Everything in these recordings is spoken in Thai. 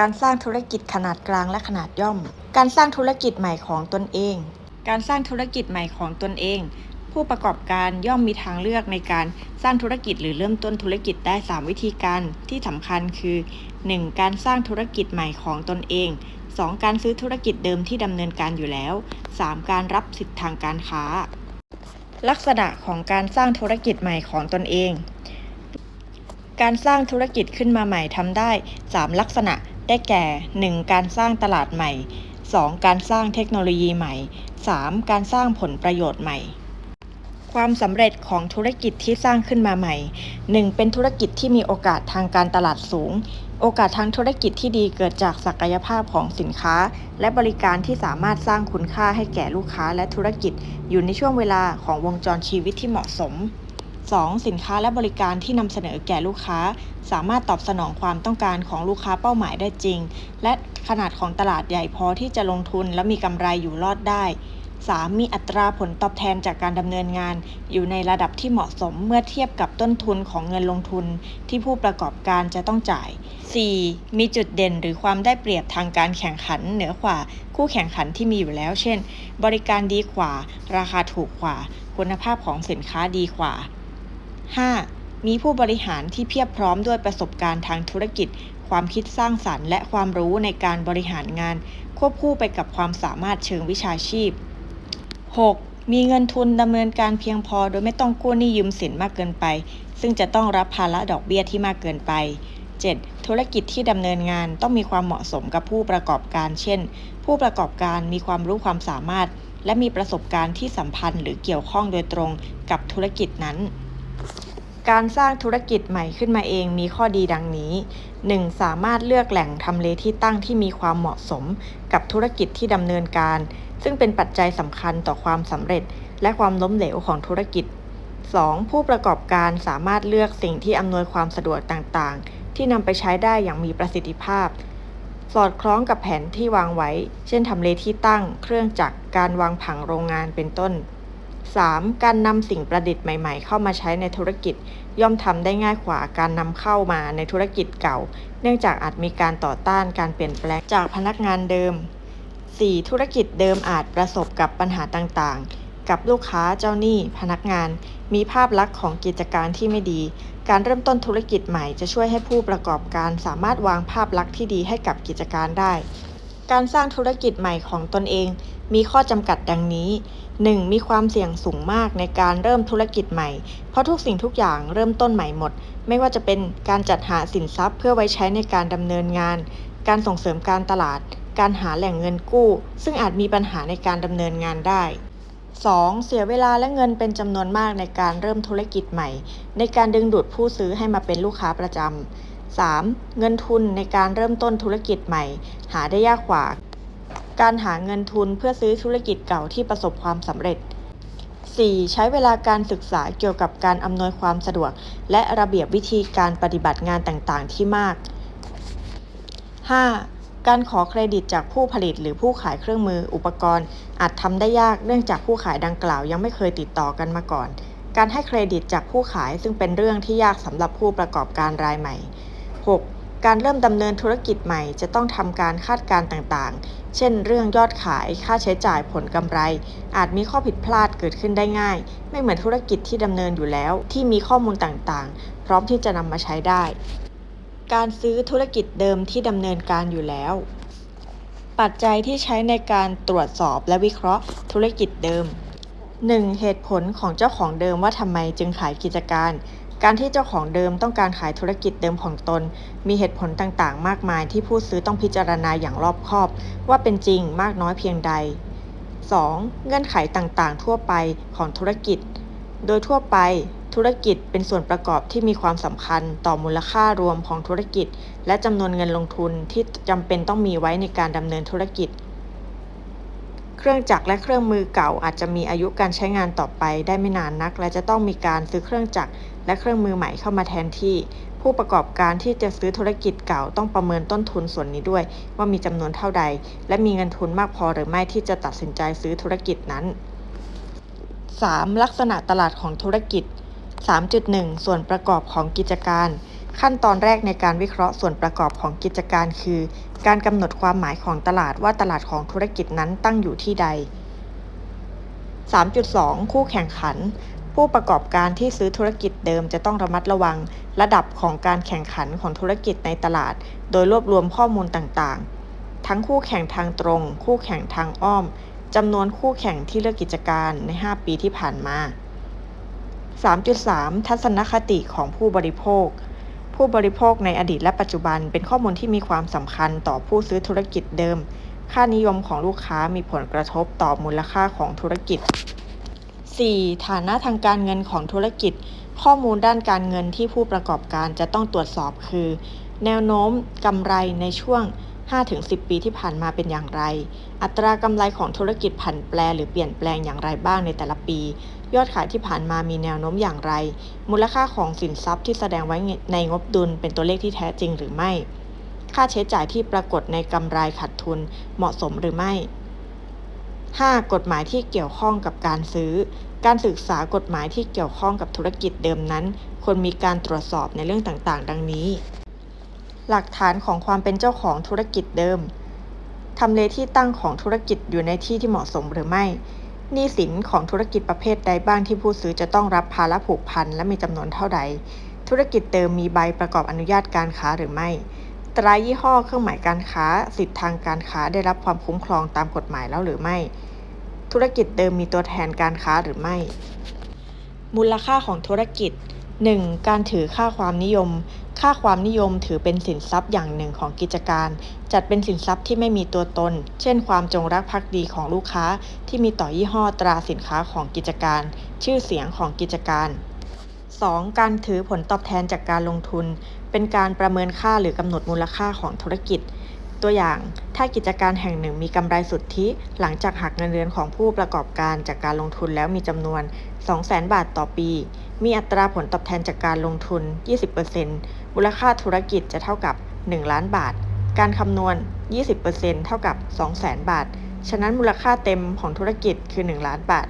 การสร้างธุรกิจขนาดกลางและขนาดย่อม การสร้างธุรกิจใหม่ของตนเอง การสร้างธุรกิจใหม่ของตนเอง ผู้ประกอบการย่อมมีทางเลือกในการสร้างธุรกิจหรือเริ่มต้นธุรกิจได้ 3 วิธีการที่สำคัญคือ 1. การสร้างธุรกิจใหม่ของตนเอง 2. การซื้อธุรกิจเดิมที่ดำเนินการอยู่แล้ว 3. การรับสิทธิทางการค้า ลักษณะของการสร้างธุรกิจใหม่ของตนเอง การสร้างธุรกิจขึ้นมาใหม่ทำได้ 3 ลักษณะ ได้แก่ 1. การสร้างตลาดใหม่ 2. การสร้างเทคโนโลยีใหม่ 3. การสร้างผลประโยชน์ใหม่ ความสำเร็จของธุรกิจที่สร้างขึ้นมาใหม่ 1. เป็นธุรกิจที่มีโอกาสทางการตลาดสูง โอกาสทางธุรกิจที่ดีเกิดจากศักยภาพของสินค้า และบริการที่สามารถสร้างคุณค่าให้แก่ลูกค้าและธุรกิจ อยู่ในช่วงเวลาของวงจรชีวิตที่เหมาะสม 2. สินค้าและบริการที่นำเสนอแก่ลูกค้า สามารถตอบสนองความต้องการของลูกค้าเป้าหมายได้จริง และขนาดของตลาดใหญ่พอที่จะลงทุนและมีกำไรอยู่รอดได้ 3. มีอัตราผลตอบแทนจากการดำเนินงาน อยู่ในระดับที่เหมาะสมเมื่อเทียบกับต้นทุนของเงินลงทุน ที่ผู้ประกอบการจะต้องจ่าย 4. มีจุดเด่นหรือความได้เปรียบทางการแข่งขันเหนือกว่า คู่แข่งขันที่มีอยู่แล้ว เช่น บริการดีกว่า ราคาถูกกว่า คุณภาพของสินค้าดีกว่า 5. มีผู้บริหารที่เพียบพร้อมด้วยประสบการณ์ทางธุรกิจ ความคิดสร้างสรรค์ และความรู้ในการบริหารงาน ควบคู่ไปกับความสามารถเชิงวิชาชีพ 6. มีเงินทุนดำเนินการเพียงพอโดยไม่ต้องกู้หนี้ยืมสินมากเกินไป ซึ่งจะต้องรับภาระดอกเบี้ยที่มากเกินไป 7. ธุรกิจที่ดำเนินงานต้องมีความเหมาะสมกับผู้ประกอบการ เช่น ผู้ประกอบการมีความรู้ความสามารถ และมีประสบการณ์ที่สัมพันธ์หรือเกี่ยวข้องโดยตรงกับธุรกิจนั้น การสร้างธุรกิจใหม่ขึ้นมาเองมีข้อดีดังนี้ 1. สามารถเลือกแหล่งทำเลที่ตั้งที่มีความเหมาะสม กับธุรกิจที่ดำเนินการ ซึ่งเป็นปัจจัยสำคัญต่อความสำเร็จ และความล้มเหลวของธุรกิจ 2. ผู้ประกอบการสามารถเลือกสิ่งที่อำนวยความสะดวกต่างๆ ที่นำไปใช้ได้อย่างมีประสิทธิภาพ สอดคล้องกับแผนที่วางไว้ เช่นทำเลที่ตั้ง เครื่องจักร การวางผังโรงงานเป็นต้น 3. การนำสิ่งประดิษฐ์ใหม่ๆ เข้ามาใช้ในธุรกิจ ย่อมทำได้ง่ายกว่าการนำเข้ามาในธุรกิจเก่า เนื่องจากอาจมีการต่อต้านการเปลี่ยนแปลงจากพนักงานเดิม 4. ธุรกิจเดิมอาจประสบกับปัญหาต่างๆ กับลูกค้าเจ้าหนี้ พนักงาน มีภาพลักษณ์ของกิจการที่ไม่ดี การเริ่มต้นธุรกิจใหม่จะช่วยให้ผู้ประกอบการสามารถวางภาพลักษณ์ที่ดีให้กับกิจการได้ การสร้างธุรกิจใหม่ของตนเอง มีข้อจำกัดดังนี้ 1. มีความเสี่ยงสูงมากในการเริ่มธุรกิจใหม่ เพราะทุกสิ่งทุกอย่างเริ่มต้นใหม่หมด ไม่ว่าจะเป็นการจัดหาสินทรัพย์ เพื่อไว้ใช้ในการดำเนินงาน การส่งเสริมการตลาด การหาแหล่งเงินกู้ ซึ่งอาจมีปัญหาในการดำเนินงานได้ 2. เสียเวลาและเงินเป็นจำนวนมากในการเริ่มธุรกิจใหม่ ในการดึงดูดผู้ซื้อให้มาเป็นลูกค้าประจำ 3. เงินทุนในการเริ่มต้นธุรกิจใหม่ หาได้ยากกว่า การหาเงินทุนเพื่อซื้อธุรกิจเก่าที่ประสบความสำเร็จ 4. ใช้เวลาการศึกษาเกี่ยวกับการอำนวยความสะดวก และระเบียบวิธีการปฏิบัติงานต่างๆ ที่มาก 5. การขอเครดิตจากผู้ผลิตหรือผู้ขายเครื่องมืออุปกรณ์ อาจทำได้ยากเนื่องจากผู้ขายดังกล่าวยังไม่เคยติดต่อกันมาก่อน การให้เครดิตจากผู้ขายซึ่งเป็นเรื่องที่ยากสำหรับผู้ประกอบการรายใหม่ 6. การเริ่มดำเนินธุรกิจใหม่จะต้องทำการคาดการณ์ต่างๆ เช่น เรื่องยอดขาย ค่าใช้จ่าย ผลกำไร อาจมีข้อผิดพลาดเกิดขึ้นได้ง่าย ไม่เหมือนธุรกิจที่ดำเนินอยู่แล้ว ที่มีข้อมูลต่างๆ พร้อมที่จะนำมาใช้ได้ การซื้อธุรกิจเดิมที่ดำเนินการอยู่แล้ว ปัจจัยที่ใช้ในการตรวจสอบและวิเคราะห์ธุรกิจเดิม 1. เหตุผลของเจ้าของเดิมว่าทำไมจึงขายกิจการ การที่เจ้าของเดิมต้องการขายธุรกิจเดิมของตน มีเหตุผลต่างๆ มากมายที่ผู้ซื้อต้องพิจารณาอย่างรอบคอบ ว่าเป็นจริงมากน้อยเพียงใด 2. เงื่อนไขต่างๆ ทั่วไปของธุรกิจ โดยทั่วไปธุรกิจเป็นส่วนประกอบที่มีความสำคัญต่อมูลค่ารวมของธุรกิจ และจำนวนเงินลงทุนที่จำเป็นต้องมีไว้ในการดำเนินธุรกิจ เครื่องจักรและเครื่องมือเก่าอาจจะมีอายุการใช้งานต่อไปได้ไม่นานนัก และจะต้องมีการซื้อเครื่องจักร และเครื่องมือใหม่เข้ามาแทนที่ ผู้ประกอบการที่จะซื้อธุรกิจเก่าต้องประเมินต้นทุนส่วนนี้ด้วย ว่ามีจำนวนเท่าใด และมีเงินทุนมากพอหรือไม่ที่จะตัดสินใจซื้อธุรกิจนั้น 3. ลักษณะตลาดของธุรกิจ 3.1 ส่วนประกอบของกิจการ ขั้นตอนแรกในการวิเคราะห์ส่วนประกอบของกิจการคือ การกำหนดความหมายของตลาดว่าตลาดของธุรกิจนั้นตั้งอยู่ที่ใด 3.2 คู่แข่งขัน ผู้ประกอบการที่ซื้อธุรกิจเดิมจะต้องระมัดระวัง ระดับของการแข่งขันของธุรกิจในตลาด โดยรวบรวมข้อมูลต่างๆ ทั้งคู่แข่งทางตรง คู่แข่งทางอ้อมจำนวนคู่แข่งที่เลือกกิจการใน 5 ปีที่ผ่านมา 3.3 ทัศนคติของผู้บริโภค ผู้บริโภคในอดีตและปัจจุบันเป็นข้อมูลที่มีความสำคัญต่อผู้ซื้อธุรกิจเดิม ค่านิยมของลูกค้ามีผลกระทบต่อมูลค่าของธุรกิจ 4. ฐานะทางการเงินของธุรกิจ ข้อมูลด้านการเงินที่ผู้ประกอบการจะต้องตรวจสอบคือ แนวโน้มกำไรในช่วง 5-10 ปีที่ผ่านมาเป็นอย่างไร อัตรากำไรของธุรกิจผันแปรหรือเปลี่ยนแปลงอย่างไรบ้างในแต่ละปี ยอดขายที่ผ่านมามีแนวโน้มอย่างไร มูลค่าของสินทรัพย์ที่แสดงไว้ในงบดุลเป็นตัวเลขที่แท้จริงหรือไม่ ค่าใช้จ่ายที่ปรากฏในกำไรขาดทุนเหมาะสมหรือไม่ 5. กฎหมายที่เกี่ยวข้องกับการซื้อ การศึกษากฎหมายที่เกี่ยวข้องกับธุรกิจเดิมนั้นควรมีการตรวจสอบในเรื่องต่างๆ ดังนี้ หลักฐานของความเป็นเจ้าของธุรกิจเดิมทำเลที่ตั้งของธุรกิจอยู่ในที่ที่เหมาะสมหรือไม่หนี้สินของธุรกิจประเภทใดบ้างที่ผู้ซื้อจะต้องรับภาระผูกพันและมีจำนวนเท่าใด ธุรกิจเดิมมีใบประกอบอนุญาตการค้าหรือไม่ ตรายี่ห้อเครื่องหมายการค้า สิทธิทางการค้าได้รับความคุ้มครองตามกฎหมายแล้วหรือไม่ ธุรกิจเดิมมีตัวแทนการค้าหรือไม่ มูลค่าของธุรกิจ 1. การถือค่าความนิยม ค่าความนิยมถือเป็นสินทรัพย์อย่างหนึ่งของกิจการ จัดเป็นสินทรัพย์ที่ไม่มีตัวตน เช่น ความจงรักภักดีของลูกค้าที่มีต่อยี่ห้อตราสินค้าของกิจการ ชื่อเสียงของกิจการ 2. การถือผลตอบแทนจากการลงทุน เป็นการประเมินค่าหรือกำหนดมูลค่าของธุรกิจ ตัวอย่าง ถ้ากิจการแห่งหนึ่งมีกำไรสุทธิหลังจากหักเงินเดือนของผู้ประกอบการจากการลงทุนแล้วมีจำนวน 200,000 บาทต่อปี มีอัตราผลตอบแทนจากการลงทุน 20%มูลค่าธุรกิจจะเท่ากับ 1 ล้านบาท การคำนวณ 20%เท่ากับ 200,000 บาท ฉะนั้นมูลค่าเต็มของธุรกิจคือ 1 ล้านบาท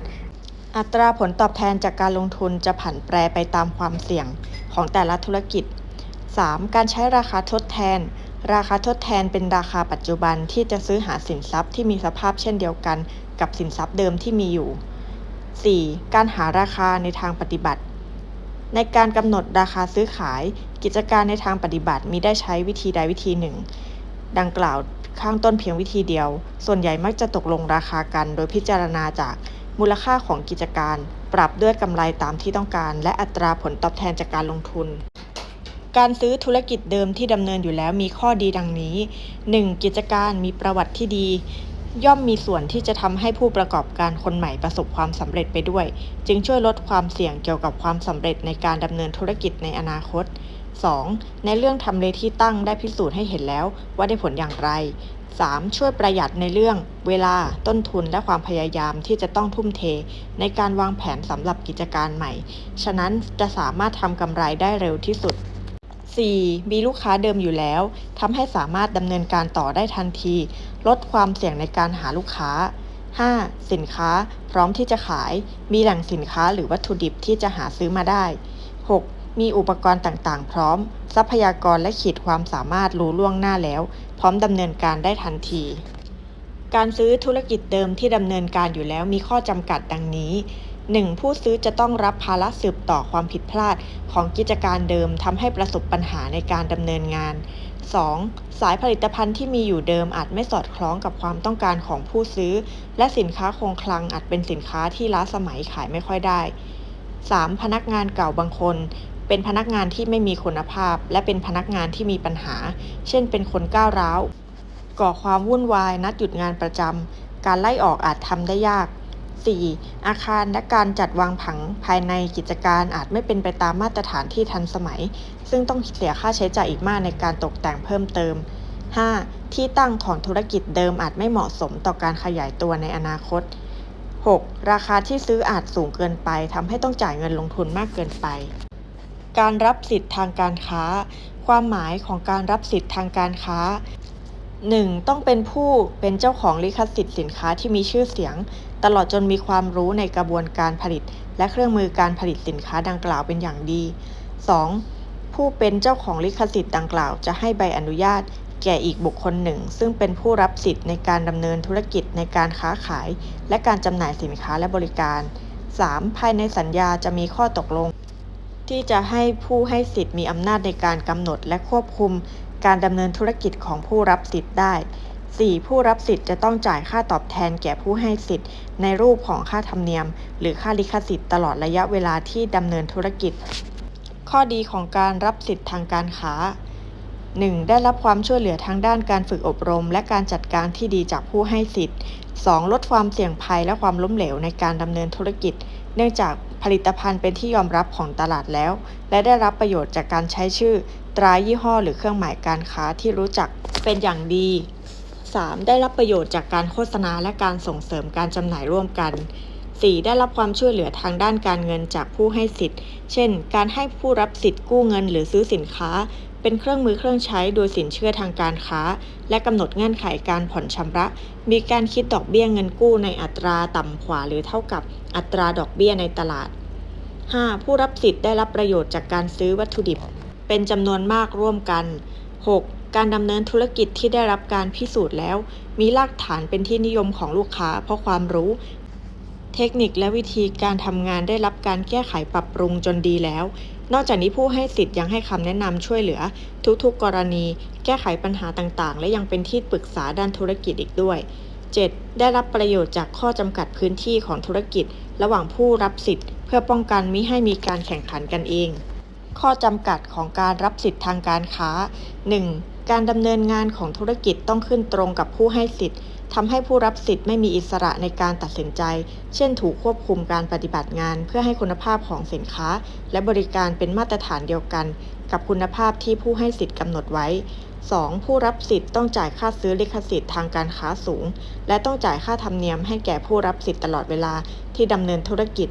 อัตราผลตอบแทนจากการลงทุนจะผันแปรไปตามความเสี่ยงของแต่ละธุรกิจ 3. การใช้ราคาทดแทน ราคาทดแทนเป็นราคาปัจจุบันที่จะซื้อหาสินทรัพย์ที่มีสภาพเช่นเดียวกันกับสินทรัพย์เดิมที่มีอยู่ 4. การหาราคาในทางปฏิบัติ ในการกำหนดราคาซื้อขาย กิจการในทางปฏิบัติมีได้ใช้วิธีใดวิธีหนึ่ง ดังกล่าวข้างต้นเพียงวิธีเดียว ส่วนใหญ่มักจะตกลงราคากัน โดยพิจารณาจากมูลค่าของกิจการ ปรับด้วยกำไรตามที่ต้องการ และอัตราผลตอบแทนจากการลงทุน การซื้อธุรกิจเดิมที่ดำเนินอยู่แล้วมีข้อดีดังนี้ 1. กิจการมีประวัติที่ดี ย่อมมีส่วนที่จะทำให้ผู้ประกอบการคนใหม่ประสบความสำเร็จไปด้วย จึงช่วยลดความเสี่ยงเกี่ยวกับความสำเร็จในการดำเนินธุรกิจในอนาคต 2. ในเรื่องทำเลที่ตั้งได้พิสูจน์ให้เห็นแล้วว่าได้ผลอย่างไร 3. ช่วยประหยัดในเรื่อง เวลาต้นทุนและความพยายามที่จะต้องทุ่มเท ในการวางแผนสำหรับกิจการใหม่ ฉะนั้นจะสามารถทำกำไรได้เร็วที่สุด 4. มีลูกค้าเดิมอยู่แล้วทำให้สามารถดำเนินการต่อได้ทันที ลดความเสี่ยงในการหาลูกค้า 5. สินค้าพร้อมที่จะขาย มีแหล่งสินค้าหรือวัตถุดิบที่จะหาซื้อมาได้ 6. มีอุปกรณ์ต่างๆ พร้อม ทรัพยากรและขีดความสามารถรู้ล่วงหน้าแล้ว พร้อมดำเนินการได้ทันที การซื้อธุรกิจเดิมที่ดำเนินการอยู่แล้วมีข้อจำกัดดังนี้ 1. ผู้ซื้อจะต้องรับภาระสืบต่อความผิดพลาดของกิจการเดิมทำให้ประสบปัญหาในการดำเนินงาน 2. สายผลิตภัณฑ์ที่มีอยู่เดิมอาจไม่สอดคล้องกับความต้องการของผู้ซื้อ และสินค้าคงคลังอาจเป็นสินค้าที่ล้าสมัยขายไม่ค่อยได้ 3. พนักงานเก่าบางคน เป็นพนักงานที่ไม่มีคุณภาพ และเป็นพนักงานที่มีปัญหา เช่น เป็นคนก้าวร้าว ก่อความวุ่นวาย นัดหยุดงานประจำการไล่ออกอาจทำได้ยาก 4. อาคารและการจัดวางผังภายในกิจการอาจไม่เป็นไปตามมาตรฐานที่ทันสมัย ซึ่งต้องเสียค่าใช้จ่ายอีกมากในการตกแต่งเพิ่มเติม 5. ที่ตั้งของธุรกิจเดิมอาจไม่เหมาะสมต่อการขยายตัวในอนาคต 6. ราคาที่ซื้ออาจสูงเกินไปทำให้ต้องจ่ายเงินลงทุนมากเกินไป การรับสิทธิ์ทางการค้า ความหมายของการรับสิทธิ์ทางการค้า 1. ต้องเป็นผู้เป็นเจ้าของลิขสิทธิ์สินค้าที่มีชื่อเสียง ตลอดจนมีความรู้ในกระบวนการผลิต และเครื่องมือการผลิตสินค้าดังกล่าวเป็นอย่างดี 2. ผู้เป็นเจ้าของลิขสิทธิ์ดังกล่าวจะให้ใบอนุญาต แก่อีกบุคคลหนึ่ง ซึ่งเป็นผู้รับสิทธิ์ในการดำเนินธุรกิจในการค้าขาย และการจำหน่ายสินค้าและบริการ 3. ภายในสัญญาจะมีข้อตกลงที่จะให้ผู้ให้สิทธิ์มีอำนาจในการกำหนดและควบคุม การดำเนินธุรกิจของผู้รับสิทธิ์ได้ 4. ผู้รับสิทธิ์จะต้องจ่ายค่าตอบแทนแก่ผู้ให้สิทธิ์ ในรูปของค่าธรรมเนียม หรือค่าลิขสิทธิ์ตลอดระยะเวลาที่ดำเนินธุรกิจ ข้อดีของการรับสิทธิ์ทางการค้า 1. ได้รับความช่วยเหลือทางด้านการฝึกอบรม และการจัดการที่ดีจากผู้ให้สิทธิ์ 2. ลดความเสี่ยงภัยและความล้มเหลวในการดำเนินธุรกิจ เนื่องจาก ผลิตภัณฑ์เป็นที่ยอมรับของตลาดแล้ว และได้รับประโยชน์จากการใช้ชื่อ ตรายี่ห้อ หรือเครื่องหมายการค้าที่รู้จักเป็นอย่างดี 3. ได้รับประโยชน์จากการโฆษณาและการส่งเสริมการจำหน่ายร่วมกัน 4. ได้รับความช่วยเหลือทางด้านการเงินจากผู้ให้สิทธิ์ เช่น การให้ผู้รับสิทธิ์กู้เงินหรือซื้อสินค้า เป็นเครื่องมือเครื่องใช้โดยสินเชื่อทางการค้า และกำหนดเงื่อนไขการผ่อนชำระ มีการคิดดอกเบี้ยเงินกู้ในอัตราต่ำกว่าหรือเท่ากับอัตราดอกเบี้ยในตลาด 5. ผู้รับสิทธิ์ได้รับประโยชน์จากการซื้อวัตถุดิบ เป็นจำนวนมากร่วมกัน 6. การดำเนินธุรกิจที่ได้รับการพิสูจน์แล้ว มีรากฐานเป็นที่นิยมของลูกค้า เพราะความรู้ เทคนิคและวิธีการทำงานได้รับการแก้ไขปรับปรุงจนดีแล้ว นอกจากนี้ผู้ให้สิทธิ์ยังให้คำแนะนำช่วยเหลือ ทุกๆ กรณี แก้ไขปัญหาต่างๆ และยังเป็นที่ปรึกษาด้านธุรกิจอีกด้วย 7. ได้รับประโยชน์จากข้อจำกัดพื้นที่ของธุรกิจ ระหว่างผู้รับสิทธิ์ เพื่อป้องกันมิให้มีการแข่งขันกันเอง ข้อจำกัดของการรับสิทธิ์ทางการค้า 1. การดำเนินงานของธุรกิจต้องขึ้นตรงกับผู้ให้สิทธิ์ ทำให้ผู้รับสิทธิ์ไม่มีอิสระในการตัดสินใจ เช่น ถูกควบคุมการปฏิบัติงาน เพื่อให้คุณภาพของสินค้า และบริการเป็นมาตรฐานเดียวกัน กับคุณภาพที่ผู้ให้สิทธิ์กำหนดไว้ 2. ผู้รับสิทธิ์ต้องจ่ายค่าซื้อลิขสิทธิ์ทางการค้าสูง และต้องจ่ายค่าธรรมเนียมให้แก่ผู้รับสิทธิ์ตลอดเวลาที่ดำเนินธุรกิจ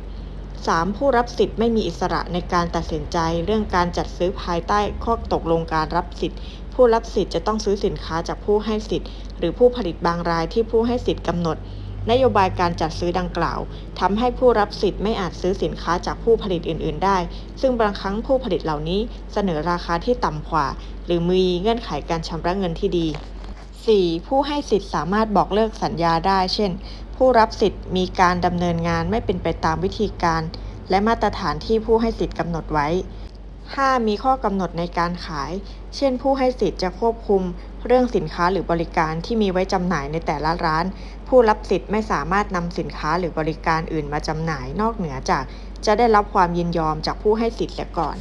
3. ผู้รับสิทธิ์ไม่มีอิสระในการตัดสินใจ เรื่องการจัดซื้อภายใต้ข้อตกลงการรับสิทธิ์ ผู้รับสิทธิ์จะต้องซื้อสินค้าจากผู้ให้สิทธิ์ หรือผู้ผลิตบางรายที่ผู้ให้สิทธิ์กำหนด นโยบายการจัดซื้อดังกล่าวทำให้ผู้รับสิทธิ์ไม่อาจซื้อสินค้าจากผู้ผลิตอื่น ๆ ได้ ซึ่งบางครั้งผู้ผลิตเหล่านี้เสนอราคาที่ต่ำกว่า หรือมีเงื่อนไขการชำระเงินที่ดี 4. ผู้ให้สิทธิ์สามารถบอกเลิกสัญญาได้ เช่น ผู้รับสิทธิ์มีการดำเนินงานไม่เป็นไปตามวิธีการ และมาตรฐานที่ผู้ให้สิทธิ์กำหนดไว้ 5. มีข้อกำหนดในการขาย เช่น ผู้ให้สิทธิ์จะควบคุมเรื่องสินค้าหรือบริการที่มีไว้จำหน่ายในแต่ละร้าน ผู้รับสิทธิ์ไม่สามารถนำสินค้าหรือบริการอื่นมาจำหน่ายนอกเหนือจากจะได้รับความยินยอมจากผู้ให้สิทธิ์เสียก่อน